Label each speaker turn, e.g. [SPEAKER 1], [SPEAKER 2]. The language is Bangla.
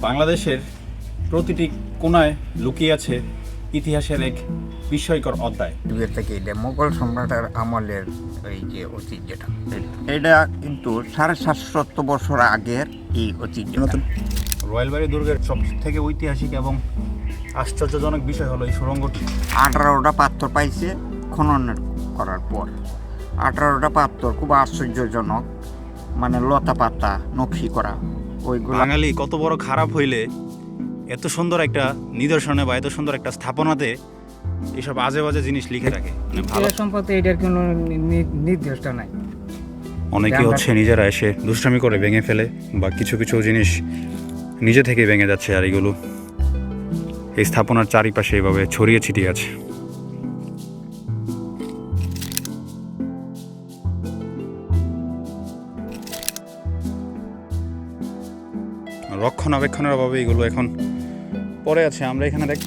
[SPEAKER 1] বাংলাদেশের প্রতিটি কোনায় লুকিয়ে আছে ইতিহাসের এক বিস্ময়কর অধ্যায়।
[SPEAKER 2] যুগের থেকে এটা মোগল সম্রাটের আমলের এই যে ঐতিহ্যটা। এটা কিন্তু সাড়ে সাতশত বছর আগের এই ঐতিহ্য
[SPEAKER 1] রয়্যালবাড়ি দুর্গের সব থেকে ঐতিহাসিক এবং আশ্চর্যজনক বিষয় হলো এই সুড়ঙ্গটি
[SPEAKER 2] আঠারোটা পাথর পাইছে খনন করার পর। আঠারোটা পাথর খুব আশ্চর্যজনক মানে লতা পাতা নকশি করা। ওইগুলো।
[SPEAKER 1] বাঙালি কত বড় খারাপ হইলে এত সুন্দর একটা নিদর্শনে বা এত সুন্দর একটা স্থাপনাতে এসব আজে বাজে জিনিস লিখে রাখে। মানে ভালো।
[SPEAKER 3] সম্পর্কে এটার কোনো নির্দিষ্ট নাই।
[SPEAKER 1] অনেকে হচ্ছে নিজেরা এসে দুষ্টামি করে ভেঙে ফেলে বা কিছু কিছু জিনিস নিজে থেকে ভেঙে যাচ্ছে আর এগুলো। এই স্থাপনার চারিপাশে এভাবে ছড়িয়ে ছিটিয়ে আছে। রক্ষণাবেক্ষণের অভাবে এগুলো এখন পরে আছে। আমরা এখানে দেখ